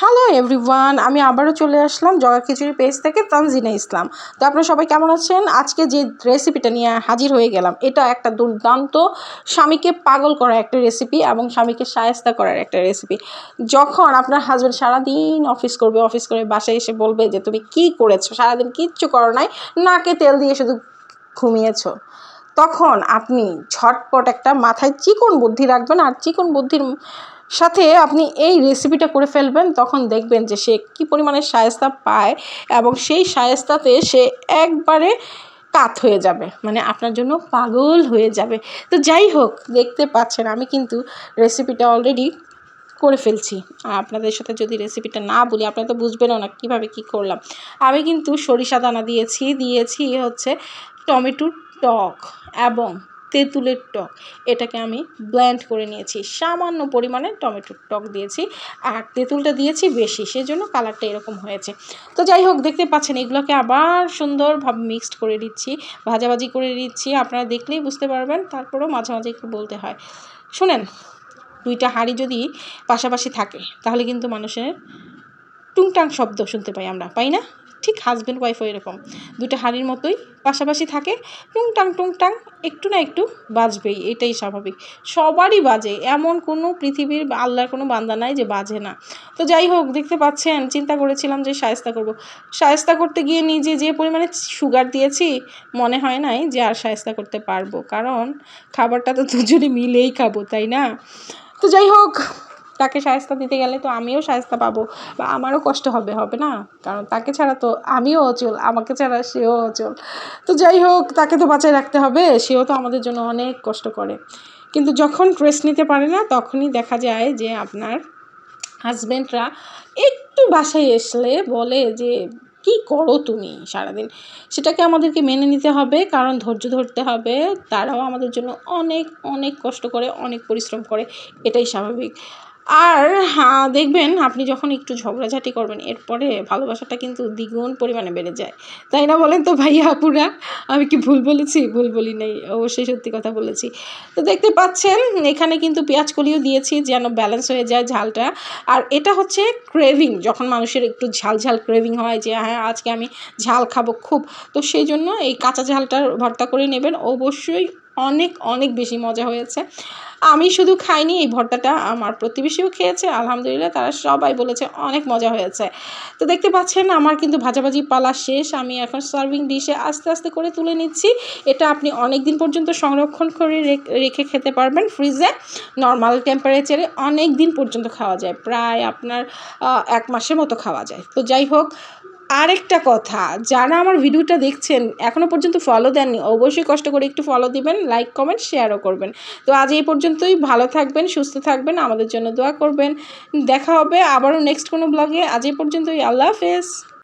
Hello everyone আমি আবারও চলে আসলাম জগা খিচুড়ি পেজ থেকে তানজিনা ইসলাম। তো আপনারা সবাই কেমন আছেন? আজকে যে রেসিপিটা নিয়ে হাজির হয়ে গেলাম, এটা একটা দুর্দান্ত স্বামীকে পাগল করার একটা রেসিপি এবং স্বামীকে সায়স্তা করার একটা রেসিপি যখন আপনার হাজব্যান্ড সারাদিন অফিস করবে অফিস করে বাসায় এসে বলবে যে, তুমি কি করেছ? সারাদিন কিচ্ছু করো নাই, নাকে তেল দিয়ে শুধু ঘুমিয়েছো। তখন আপনি ঝটপট একটা মাথায় চিকন বুদ্ধি রাখবেন আর চিকন বুদ্ধির সাথে আপনি এই রেসিপিটা করে ফেলবেন, তখন দেখবেন যে সে কি পরিমাণে সায়স্তা পায় এবং সেই সায়স্তাতে সে একবারে কাত হয়ে যাবে মানে আপনার জন্য পাগল হয়ে যাবে। তো যাই হোক, দেখতে পাচ্ছেন আমি কিন্তু রেসিপিটা অলরেডি করে ফেলছি। আপনাদের সাথে যদি রেসিপিটা না বলি, আপনারা তো বুঝবেনও না কীভাবে কী করলাম। আমি কিন্তু সরিষা দানা দিয়েছি দিয়েছি হচ্ছে টমেটোর টক এবং তেঁতুলের টক। এটাকে আমি ব্ল্যান্ড করে নিয়েছি। সামান্য পরিমাণে টমেটোর টক দিয়েছি। আর তেঁতুলটা দিয়েছি বেশি, সেজন্য কালারটা এরকম হয়েছে। তো যাই হোক, দেখতে পাচ্ছেন এগুলোকে আবার সুন্দরভাবে মিক্সড করে দিচ্ছি ভাজাভাজি করে দিচ্ছি আপনারা দেখলেই বুঝতে পারবেন, তারপরেও মাঝে মাঝে একটু বলতে হয়। শুনেন, দুইটা হাঁড়ি যদি পাশাপাশি থাকে, তাহলে কিন্তু মানুষের টুংটাং শব্দ শুনতে পাই আমরা পাই না? ঠিক হাজব্যান্ড ওয়াইফও এরকম। দুটো হাড়ির মতোই পাশাপাশি থাকে, টুংটাং টুংটাং, একটু না একটু বাজবেই, এটাই স্বাভাবিক। সবারই বাজে, এমন কোনো পৃথিবীর আল্লাহর কোনো বান্দা নাই যে বাজে না। তো যাই হোক, দেখতে পাচ্ছেন, চিন্তা করেছিলাম যে সায়স্তা করব। সায়স্তা করতে গিয়ে নিজে যে পরিমাণে সুগার দিয়েছি, মনে হয় নাই যে আর সায়স্তা করতে পারব। কারণ খাবারটা তো দুজনে মিলেই খাব, তাই না? তো যাই হোক তাকে সায়স্তা দিতে গেলে তো আমিও সায়স্তা পাবো। বা আমারও কষ্ট হবে হবে না? কারণ তাকে ছাড়া তো আমিও অচল, আমাকে ছাড়া সেও অচল। তো যাই হোক, তাকে তো বাঁচায় রাখতে হবে, সেও তো আমাদের জন্য অনেক কষ্ট করে। কিন্তু যখন রেস্ট নিতে পারে না, তখনই দেখা যায় যে আপনার হাজব্যান্ডরা একটু বাসায় আসলে বলে যে, কি করো তুমি সারাদিন? সেটাকে আমাদেরকে মেনে নিতে হবে, কারণ ধৈর্য ধরতে হবে। তারাও আমাদের জন্য অনেক অনেক কষ্ট করে, অনেক পরিশ্রম করে, এটাই স্বাভাবিক। আর হ্যাঁ দেখবেন আপনি যখন একটু ঝগড়াঝাটি করবেন, এরপরে ভালোবাসাটা কিন্তু দ্বিগুণ পরিমাণে বেড়ে যায়। তাই না বলেন তো ভাইয়া, আপুরা? আমি কি ভুল বলেছি? ভুল বলি নাই। অবশ্যই সত্যি কথা বলেছি। তো দেখতে পাচ্ছেন, এখানে কিন্তু পেঁয়াজ কলিও দিয়েছি যেন ব্যালেন্স হয়ে যায় ঝালটা। আর এটা হচ্ছে ক্রেভিং যখন মানুষের একটু ঝাল ঝাল ক্রেভিং হয় যে হ্যাঁ আজকে আমি ঝাল খাব খুব। তো সেই জন্য এই কাঁচা ঝালটার ভর্তা করে নেবেন। অবশ্যই অনেক অনেক বেশি মজা হয়েছে। আমি শুধু খাইনি, এই ভর্তাটা আমার প্রতিবেশীও খেয়েছে, আলহামদুলিল্লাহ তারা সবাই বলেছে অনেক মজা হয়েছে। তো দেখতে পাচ্ছেন আমার কিন্তু ভাজাভাজি পালা শেষ, আমি এখন সার্ভিং ডিশে আস্তে আস্তে করে তুলে নিচ্ছি। এটা আপনি অনেক দিন পর্যন্ত সংরক্ষণ করে রেখে খেতে পারবেন ফ্রিজে নর্মাল টেম্পারেচারে অনেক দিন পর্যন্ত খাওয়া যায়, প্রায় আপনার এক মাসের মতো খাওয়া যায়। তো যাই হোক আরেকটা কথা, যারা আমার ভিডিওটা দেখছেন এখনও পর্যন্ত ফলো দেননি, অবশ্যই কষ্ট করে একটু ফলো দিবেন লাইক কমেন্ট শেয়ারও করবেন। তো আজ এই পর্যন্তই, ভালো থাকবেন, সুস্থ থাকবেন, আমাদের জন্য দোয়া করবেন। দেখা হবে আবারও নেক্সট কোনো ব্লগে আজ এই পর্যন্তই, আল্লাহ হাফেজ।